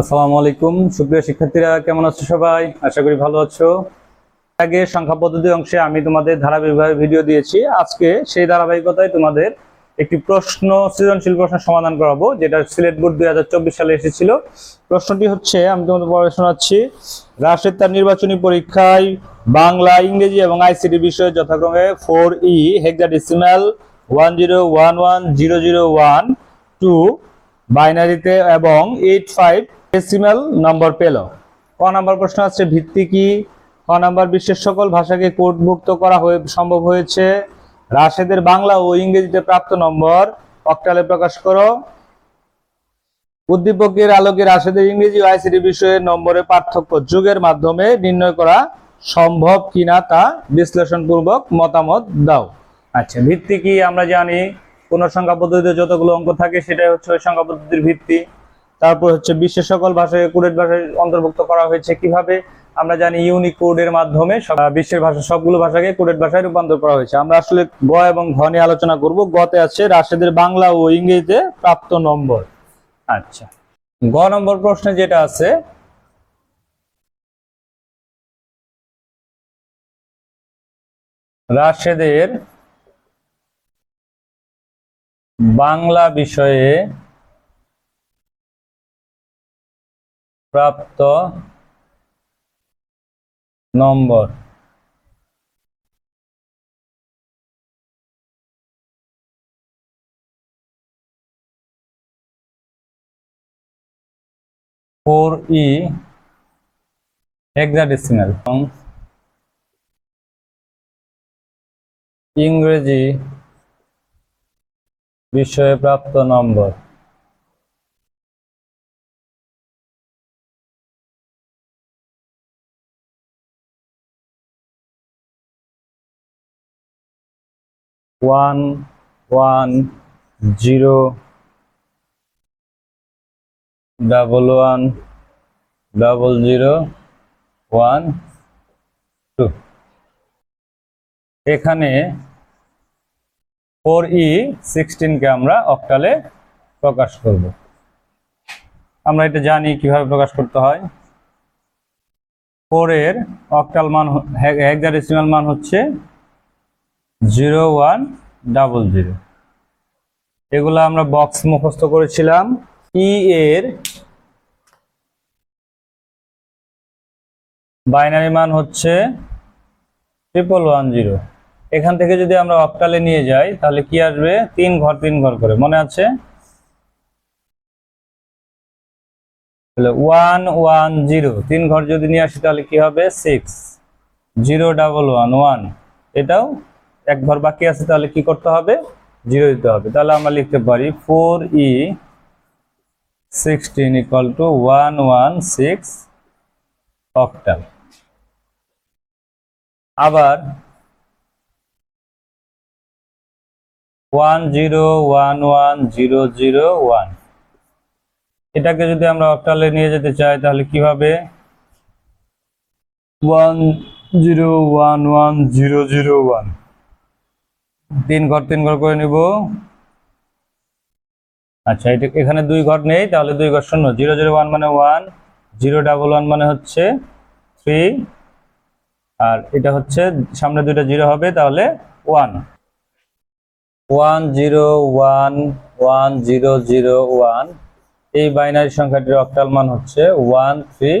আসসালামু আলাইকুম। সুপ্রিয় শিক্ষার্থীরা, কেমন আছো সবাই? আশা করি ভালো আছো। আগে সংখ্যা পদ্ধতি অংশে আমি তোমাদের ধারাবাহিকভাবে ভিডিও দিয়েছি। আজকে সেই ধারাবাহিকতায় তোমাদের একটি প্রশ্ন, সৃজনশীল প্রশ্ন সমাধান করাবো, যেটা সিলেট বোর্ড দু হাজার চব্বিশ সালে এসেছিল। প্রশ্নটি হচ্ছে, আমি তোমাদের পড়ে শোনাচ্ছি, রাষ্ট্রের তার নির্বাচনী পরীক্ষায় বাংলা, ইংরেজি এবং আইসিটি বিষয়ে যথাক্রমে four E hexadecimal one zero one one zero zero one two বাইনারিতে এবং এইট ফাইভ ডেসিমাল নম্বর পেল। ক নম্বর প্রশ্ন আছে, ভিত্তি কি? ক নাম্বার, বিশ্বের সকল ভাষাকে কোডভুক্ত করা হয়ে, সম্ভব হয়েছে? রাশেদের বাংলা ও ইংরেজিতে প্রাপ্ত নম্বর অক্টালে প্রকাশ করো। উদ্দীপকের আলোকে রাশেদের ইংরেজি ও আইসিটি বিষয়ে নম্বরের পার্থক্য যুগের মাধ্যমে নির্ণয় করা সম্ভব কিনা তা বিশ্লেষণপূর্বক মতামত দাও। আচ্ছা ভিত্তি কি আমরা জানি? কোন পদ্ধতিতে যতগুলো অঙ্ক থাকে সেটাই হচ্ছে ওই সংখ্যা পদ্ধতির ভিত্তি। তারপর হচ্ছে বিশ্বের সকল ভাষাকে কুড়েট ভাষায় অন্তর্ভুক্ত করা হয়েছে কীভাবে? আমরা জানি ইউনিকোডের মাধ্যমে বিশ্বের ভাষা, সবগুলো ভাষাকে কুড়েট ভাষায় রূপান্তর করা হয়েছে। আমরা আসলে গ এবং ঘ নিয়ে আলোচনা করব। গতে আছে রাশেদের বাংলা ও ইংরেজিতে প্রাপ্ত নম্বর। আচ্ছা। গ নম্বর প্রশ্নে যেটা আছে, রাশেদের বাংলা বিষয়ে প্রাপ্ত নম্বর। ফোর ই হেক্সাডেসিমাল ইংরেজি বিষয়ে প্রাপ্ত নম্বর। One one zero double one double zero one two. এখানে ফোর ই সিক্সটিনকে আমরা অক্টালে প্রকাশ করব। আমরা এটা জানি কীভাবে প্রকাশ করতে হয়। ফোর এর অক্টাল মান হেক্সাডেসিমাল মান হচ্ছে জিরো ওয়ান ডাবল জিরো এগুলো আমরা বক্স মুখস্থ করেছিলাম। ই এর বাইনারি মান হচ্ছে ট্রিপল ওয়ান জিরো এখান থেকে যদি আমরা অপটালে নিয়ে যাই, তাহলে কি আসবে? তিন ঘর তিন ঘর করে। মনে আছে? One one, zero. তিন ঘর যদি নিয়ে আসি, তাহলে কি হবে? Six. Zero, double, one one. এটাও এক ঘর বাকি আছে, তাহলে কি করতে হবে? জিরো দিতে হবে। তাহলে আমরা লিখতে পারি four E sixteen equal to one one, six octal আবার one zero one one zero zero one এটাকে যদি আমরা অক্টালে নিয়ে যেতে চাই, তাহলে কীভাবে one zero one one zero zero one তিন ঘর তিন ঘর করে নিব। আচ্ছা এটা এখানে দুই ঘর নেই, তাহলে দুই ঘর শূন্য। জিরো জিরো ওয়ান মানে ওয়ান জিরো ডাবল ওয়ান মানে হচ্ছে থ্রি আর এটা হচ্ছে, সামনে দুইটা জিরো হবে, তাহলে one one zero one one zero zero one এই বাইনারি সংখ্যাটির অক্টাল মান হচ্ছে ওয়ান থ্রি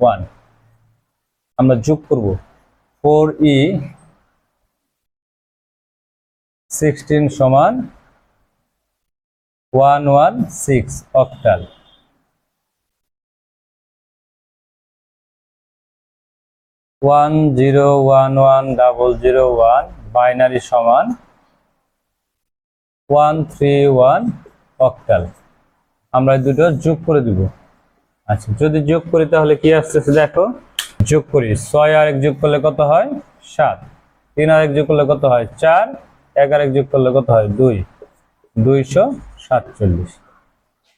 ওয়ান আমরা যোগ করব ফোর ই সিক্সটিন সমান one one six octal. One zero one one double zero one binary সমান ওয়ান থ্রি ওয়ান অক্টাল। আমরা দুটো যোগ করে দিব। আচ্ছা যদি যোগ করি তাহলে কি আসতেছে দেখো? যোগ করি। ছয় আর এক যোগ করলে কত হয়? সাত। তিন আর এক যোগ করলে কত হয়? চার। এক আর এক যোগ করলে কত হয়? দুই। দুইশো সাতচল্লিশ।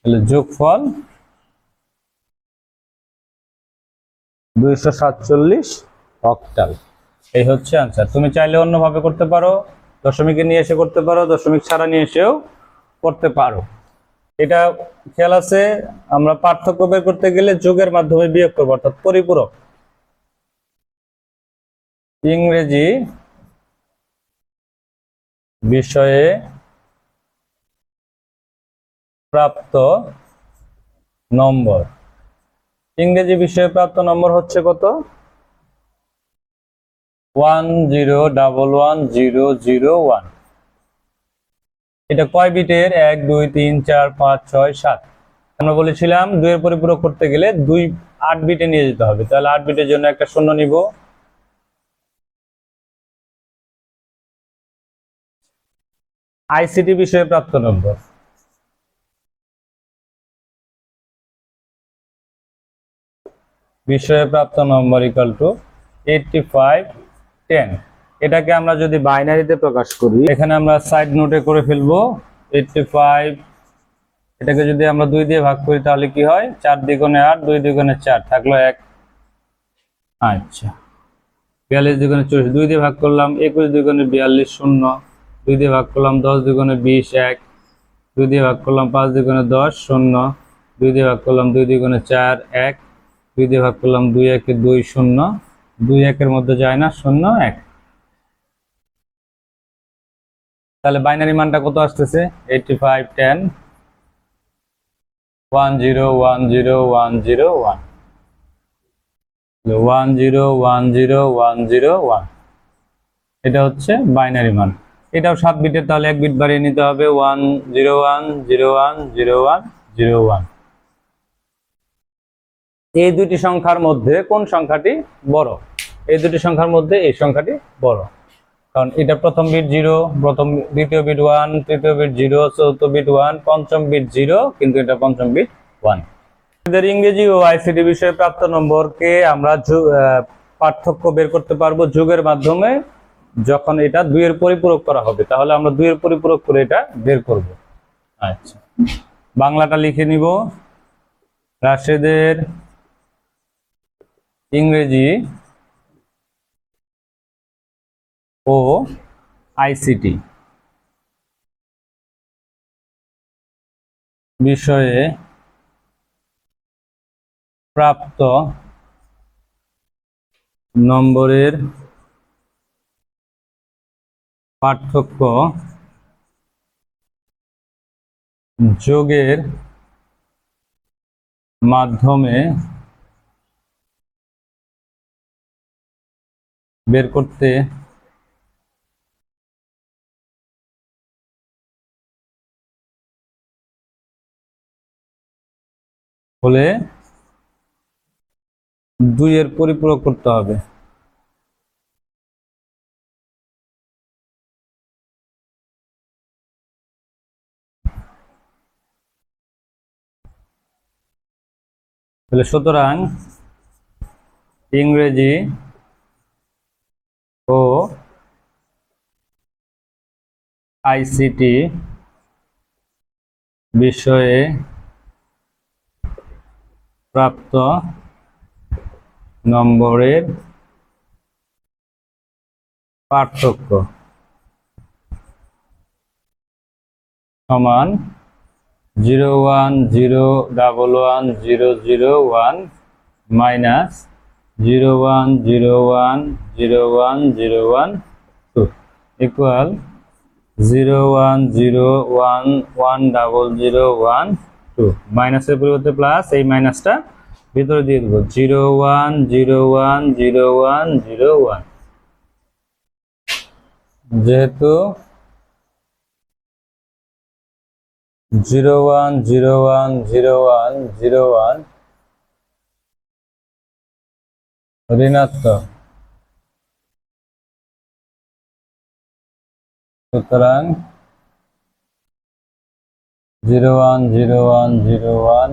তাহলে যোগফল দুইশো সাতচল্লিশ অক্টাল। এই হচ্ছে আনসার তুমি চাইলে অন্যভাবে করতে পারো। দশমিকে নিয়ে এসে করতে পারো, দশমিক ছাড়া নিয়ে এসেও করতে পারো। এটা খেয়াল আছে, আমরা পার্থক্য বের করতে গেলে যোগের মাধ্যমে বিয়োগ করব, অর্থাৎ পরিপূরক। ইংরেজি বিষয়ে প্রাপ্ত নম্বর। ইংরেজি বিষয়ে প্রাপ্ত নম্বর হচ্ছে কত? One zero double one zero zero one এটা কয় বিটের? এক, দুই, তিন, চার, পাঁচ, ছয়, সাত। আমরা বলেছিলাম দুইয়ের পরিপূরক করতে গেলে দুই, আট বিটে নিয়ে যেতে হবে। তাহলে আট বিটের জন্য একটা শূন্য নিব। আইসিটি বিষয়ে প্রাপ্ত নম্বর। বিষয়ে প্রাপ্ত নম্বর equal to eighty five ten এটাকে আমরা যদি বাইনারিতে প্রকাশ করি, এখানে আমরা সাইড নোটে করে ফেলব এইটটি ফাইভ এটাকে যদি আমরা দুই দিয়ে ভাগ করি, তাহলে কি হয়? চার দ্বিগুণে আট, দুই দ্বিগুণে চার, থাকল এক। আচ্ছা। বিয়াল্লিশ দ্বিগুণে চল্লিশ, দুই দিয়ে ভাগ করলাম, একুশ দ্বিগুণে বিয়াল্লিশ শূন্য, দুই দিয়ে ভাগ করলাম দশ দ্বিগুণে বিশ এক, দুই দিয়ে ভাগ করলাম পাঁচ দ্বিগুণে দশ শূন্য, দুই দিয়ে ভাগ করলাম দুই দ্বিগুণে চার এক, দুই দিয়ে ভাগ করলাম দুই একে দুই শূন্য। দুই একের মধ্যে যায় না, শূন্য এক। তাহলে বাইনারি মানটা কত আসতেছে? Eighty five ten. One zero one zero one zero, one. One zero one zero one zero, one. এটা হচ্ছে বাইনারি মান। এটাও সাত বিটের, তাহলে এক বিট বাড়িয়ে নিতে হবে। One zero one zero one zero one zero one. এই দুটি সংখ্যার মধ্যে কোন সংখ্যাটি বড়? এই দুটি সংখ্যার মধ্যে এই সংখ্যাটি বড়। কারণ এটা প্রথম বিট জিরো প্রথম দ্বিতীয় বিট ওয়ান তৃতীয় বিট জিরো চতুর্থ বিট ওয়ান পঞ্চম বিট জিরো কিন্তু এটা পঞ্চম বিট ওয়ান এদের ইংরেজি ও আইসিটি বিষয়ে প্রাপ্ত নম্বরকে আমরা পার্থক্য বের করতে পারব যুগের মাধ্যমে যখন এটা দুইয়ের পরিপূরক করা হবে। তাহলে আমরা দুইয়ের পরিপূরক করে এটা বের করব। আচ্ছা। বাংলাটা লিখে নিব। রাশেদের ইংরেজি ও আইসিটি বিষয়ে প্রাপ্ত নম্বরের পার্থক্য যোগের মাধ্যমে বের করতে। হলে দুইয়ের পরিপূরক করতে হবে। সুতরাং ইংরেজি ও আইসিটি বিষয়ে প্রাপ্ত নম্বরের পার্থক্য সমান zero one zero double one zero zero one minus zero one zero one zero one zero one two equal zero one zero one one double zero one two মাইনাসের পরিবর্তে প্লাস এই মাইনাসটা ভিতরে দিয়ে দেবো zero one zero one zero one zero one যেহেতু zero one zero one zero one zero one ঋণাত্মক। সুতরাং zero one zero one zero one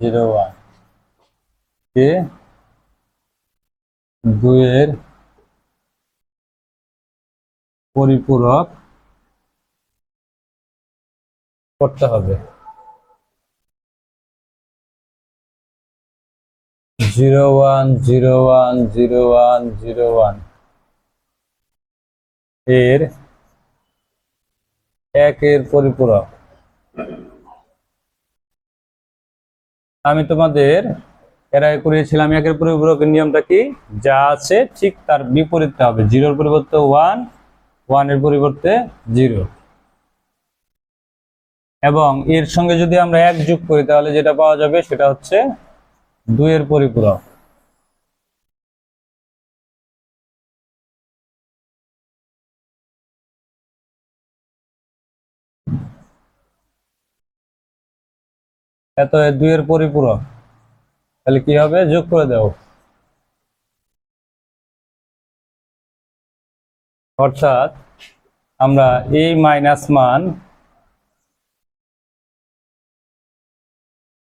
zero one কে দুইয়ের পরিপূরক করতে হবে। Zero one zero one zero one zero ওয়ানের একের পরিপূরক। আমি তোমাদের এর আগে করিয়েছিলাম একের পরিপূরকের নিয়মটা কি? যা আছে ঠিক তার বিপরীতটা হবে। জিরোর পরিবর্তে ওয়ান ওয়ানের পরিবর্তে জিরো এবং এর সঙ্গে যদি আমরা এক যোগ করি, তাহলে যেটা পাওয়া যাবে সেটা হচ্ছে দুইয়ের পরিপূরক। এত দুইয়ের পরিপূরক। তাহলে কি হবে? যোগ করে দাও। অর্থাৎ আমরা এই মাইনাস মান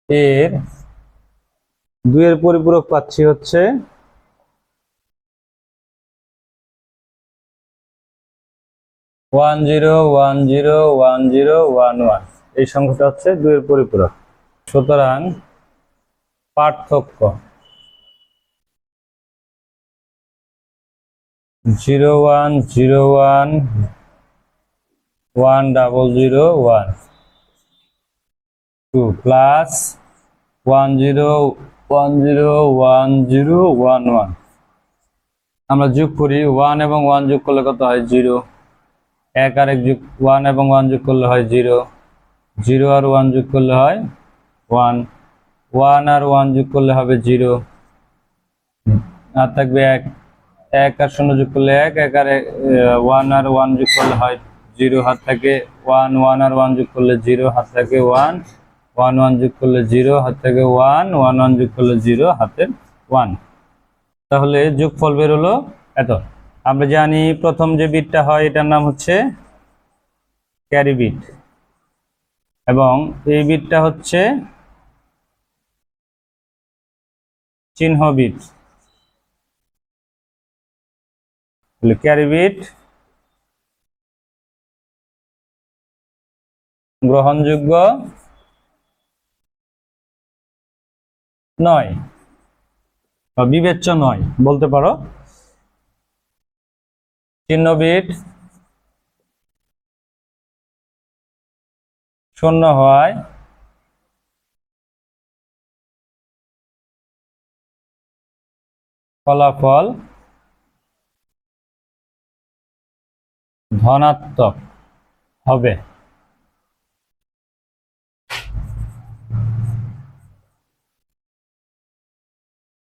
এর দুইয়ের পরিপূরক পাচ্ছি হচ্ছে one zero one zero one zero one one এই সংখ্যাটা হচ্ছে দুইয়ের পরিপূরক। সুতরাং পার্থক্য zero one zero one one double zero one two plus one zero one zero one zero one one আমরা যোগ করি ওয়ান এবং ওয়ান যোগ করলে কত হয় জিরো এক আর এক যোগ ওয়ান এবং ওয়ান যোগ করলে হয় জিরো জিরো আর ওয়ান যোগ করলে হয় ওয়ান ওয়ান আর ওয়ান যোগ করলে হবে জিরো আর থাকবে এক। এক আর শূন্য যোগ করলে এক এক আর ওয়ান আর ওয়ান যোগ করলে হয় জিরো হাত থাকে ওয়ান ওয়ান আর ওয়ান যোগ করলে জিরো হাত থাকে ওয়ান ওয়ান ওয়ান যোগ করলে জিরো, হাত থেকে ওয়ান ওয়ান ওয়ান যোগ করলে জিরো, হাতে ওয়ান। তাহলে যোগফল বের হলো এত। আমরা জানি প্রথম যে বিটটা হয়, এটার নাম হচ্ছে ক্যারি বিট। এবং এই বিটটা হচ্ছে চিহ্ন বিট। ক্যারি বিট গ্রহণযোগ্য নয় বা বিবেচ্য নয় বলতে পারো। চিহ্ন বিট শূন্য হয়। ফলাফল ধনাত্মক হবে।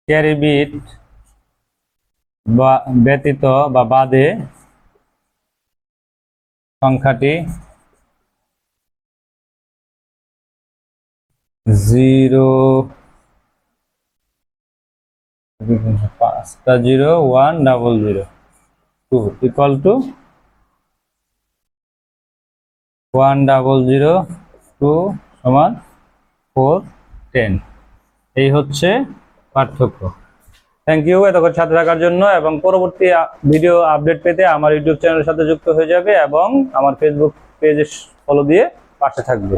ক্যারি বিট বা ব্যতীত বা বাদে সংখ্যাটি জিরো পাঁচটা zero, one double zero. Two equal two one double zero, two সমান ফোর টেন। এই হচ্ছে পার্থক্য। থ্যাংক ইউ এতক্ষণ সাথে থাকার জন্য এবং পরবর্তী ভিডিও আপডেট পেতে আমার ইউটিউব চ্যানেলের সাথে যুক্ত হয়ে যাবে এবং আমার ফেসবুক পেজে ফলো দিয়ে পাশে থাকবে।